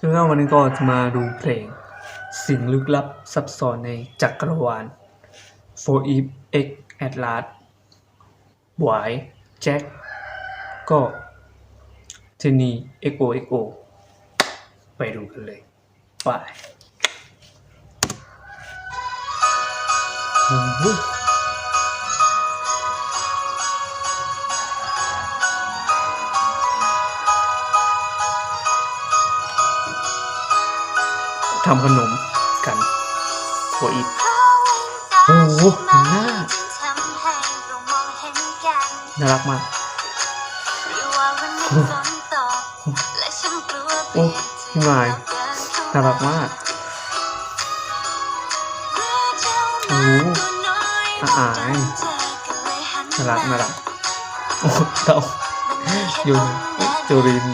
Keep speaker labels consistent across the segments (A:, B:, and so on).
A: ซึ่งวันนี้ก็จะมาดูเพลง สิ่งลึกลับซับซ้อนในจักรวาล For Eve X Atlas หวายแจ็คก็เทนีเอ็กโอเอ็กโอไปดูกันเลยไป ทำขนมกัน For Eve โอ้โหเห็นหน้าน่ารักมากโอ้พี่มายน่ารักมากโอ้อาอายน่ารักน่ารักโอ้เต่ายุนจูริน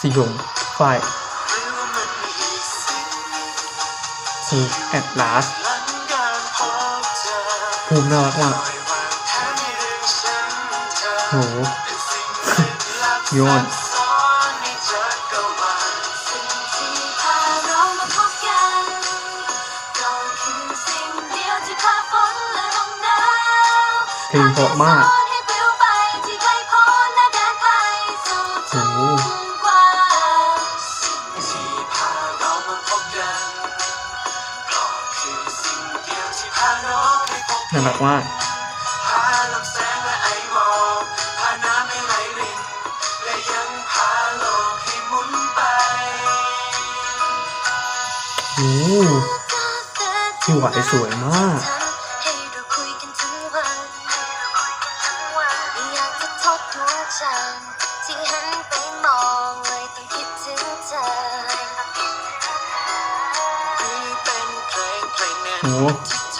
A: สีหง ฝ้ายซีแอดลาสภูมิน่ารักมากโหโยนเพลงเพราะมากโอ้ น่ารักมาก
B: โอ้
A: ที่หวสวยมากโอ้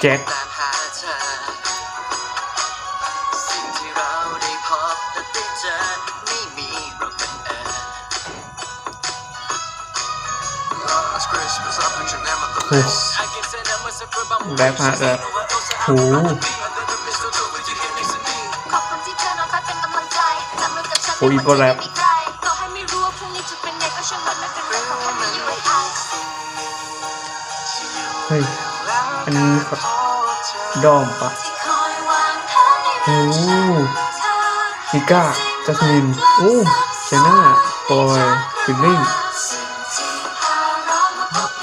A: แจ็ค
B: แบ็
C: คพาเออหู
A: โอ้ยโป
C: รแรปเฮ้
A: ย อันนี้กดดอมปะโอ้
C: นิ
A: ก้าจัสมินโอ้เชน่าปอยฟิลลิ่ง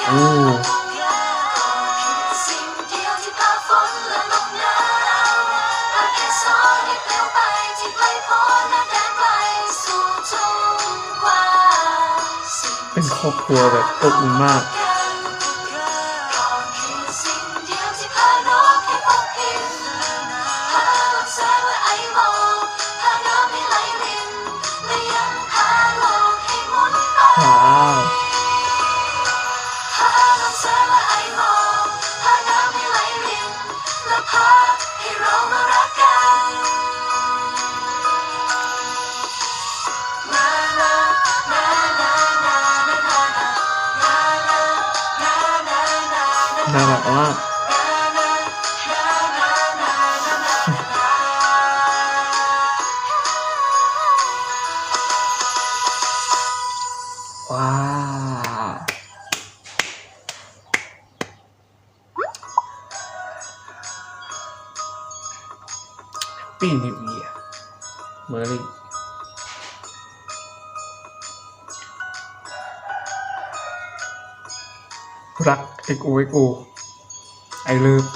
A: โอ้
C: เป็น
A: ครอบครัวแบบอบอุ่นมาก
C: นาน่ารัก
A: มาว้าวปีนิวเยียเมอรี่รัก เอ็กโอเอ็กโอไอเลิฟ